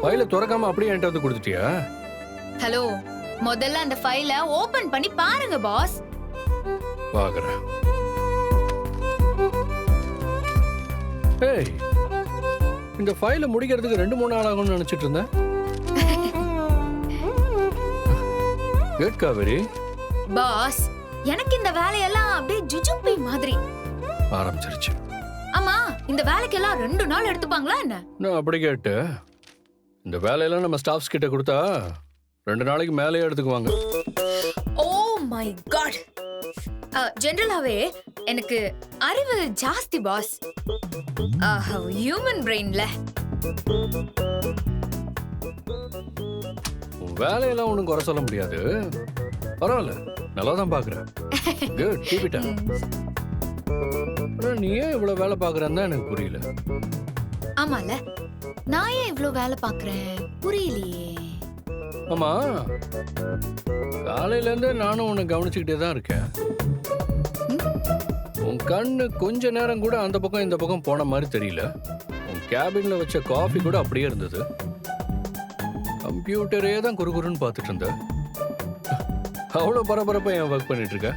ஃபைல திறக்காம அப்படியே என்கிட்ட வந்து கொடுத்துட்டியா? ஹலோ முதல்ல அந்த ஃபைல ஓபன் பண்ணி பாருங்க பாஸ் பாக்குறேன் ஏய் இந்த ஃபைலை முடிக்கிறதுக்கு ரெண்டு மூணு நாள் ஆகும்னு நினைச்சிட்டு இருந்தேன் கேட் காவேரி? பாஸ் எனக்கு இந்த வேலையெல்லாம் அப்படியே ஜுஜுப்பி மாதிரி. ஆரம்பிச்சிருச்சு. ஆமா இந்த வேலைக்கெல்லாம் ரெண்டு நாள் எடுத்துப்பாங்களா என்ன? நான் அப்படி கேட்டு இந்த வேலையெல்லாம் நம்ம ஸ்டாஃப்ஸ் கிட்ட கொடுத்தா ரெண்டு நாளைக்கு மேலேயே எடுத்துக்குவாங்க. ஓ மை காட் ஜென்ரலாவே எனக்கு அறிவு ஜாஸ்தி பாஸ் ஹியூமன் பிரெயின்ல வேலையெல்லாம் ஒன்றும் குறை சொல்ல முடியாது. பரவாயில்ல நல்லா தான் பார்க்குறேன் குட் கீப் ஆனா நீ ஏன் இவ்வளோ வேலை பார்க்குறன்னு தான் எனக்கு புரியல. ஆமால நான் ஏன் இவ்ளோ வேலை பாக்குறேன் புரியலையே. ஆமா காலையிலேருந்து நானும் உன்னை கவனிச்சுக்கிட்டே தான் இருக்கேன். உன் கண்ணு கொஞ்ச நேரம் கூட அந்த பக்கம் இந்த பக்கம் போன மாதிரி தெரியல. உன் கேபின்ல வச்ச காஃபி கூட அப்படியே இருந்தது. கம்ப்யூட்டரே தான் குறுகுறுன்னு பார்த்துட்டு இருந்த அவ்வளோ பரபரப்பா ஏன் ஒர்க் பண்ணிட்டு இருக்க?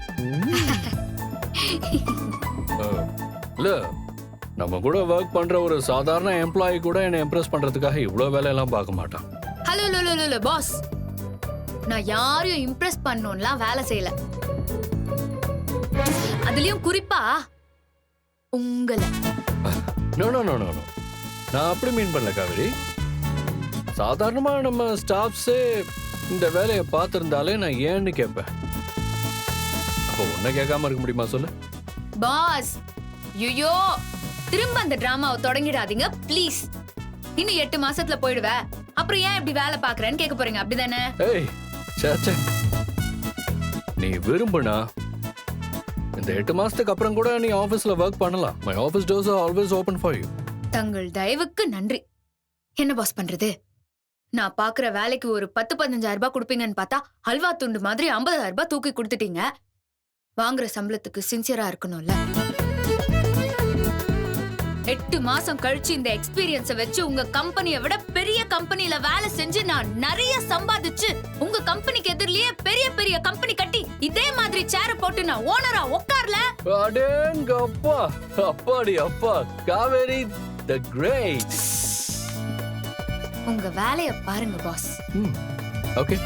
இல்ல நம்ம கூட ஒர்க் பண்ற ஒரு சாதாரண எம்ப்ளாயி கூட என்னை இம்ப்ரெஸ் பண்றதுக்காக இவ்வளோ வேலையெல்லாம் பார்க்க மாட்டான். ஹலோ லோ லோ பாஸ் நான் யாரையும் இம்ப்ரெஸ் பண்ணணும்லாம் வேலை செய்யல. அதுலயும் குறிப்பா உங்களை. No no no no no நான் அப்படி மீன் பண்ணல காவேரி. சாதாரணமா நம்ம ஸ்டாஃப்ஸே இந்த வேலையை பார்த்துருந்தாலே நான் ஏன்னு கேட்பேன். அப்போ உன்னை கேட்காம இருக்க முடியுமா சொல்லு? பாஸ் ஐயோ! திரும்ப அந்த டிராமாவை தொடங்கிடாதீங்க ப்ளீஸ். இன்னும் எட்டு மாசத்துல போயிடுவ. அப்புறம் ஏன் இப்படி வேலை பாக்குறேன்னு கேட்க போறீங்க அப்படிதானே? ஏய் சே சே. நீ விரும்புனா இந்த எட்டு மாசத்துக்கு அப்புறம் கூட நீ ஆபீஸ்ல ஒர்க் பண்ணலாம். My office doors are always open for you தங்கள் தயவுக்கு நன்றி. என்ன பாஸ் பண்றது? நான் பாக்குற வேலைக்கு ஒரு பத்து பதினஞ்சாயிரம் ரூபாய் கொடுப்பீங்கன்னு பார்த்தா அல்வா துண்டு மாதிரி ஐம்பதாயிரம் ரூபாய் தூக்கி கொடுத்துட்டீங்க. வாங்குற சம்பளத்துக்கு சின்சியரா இருக்கணும்ல. எட்டு மாசம் கழிச்சு இந்த எக்ஸ்பீரியன்ஸ வச்சு உங்க கம்பெனியை விட பெரிய கம்பெனில வேலை செஞ்சு நான் நிறைய சம்பாதிச்சு உங்க கம்பெனிக்கு எதிரிலேயே பெரிய பெரிய கம்பெனி கட்டி இதே மாதிரி சேர போட்டு நான் ஓனரா உட்கார்ல? அடேங்க அப்பா அப்பாடி அப்பா. காவேரி த கிரேட் உங்க வேலைய பாருங்க பாஸ் ஓகே.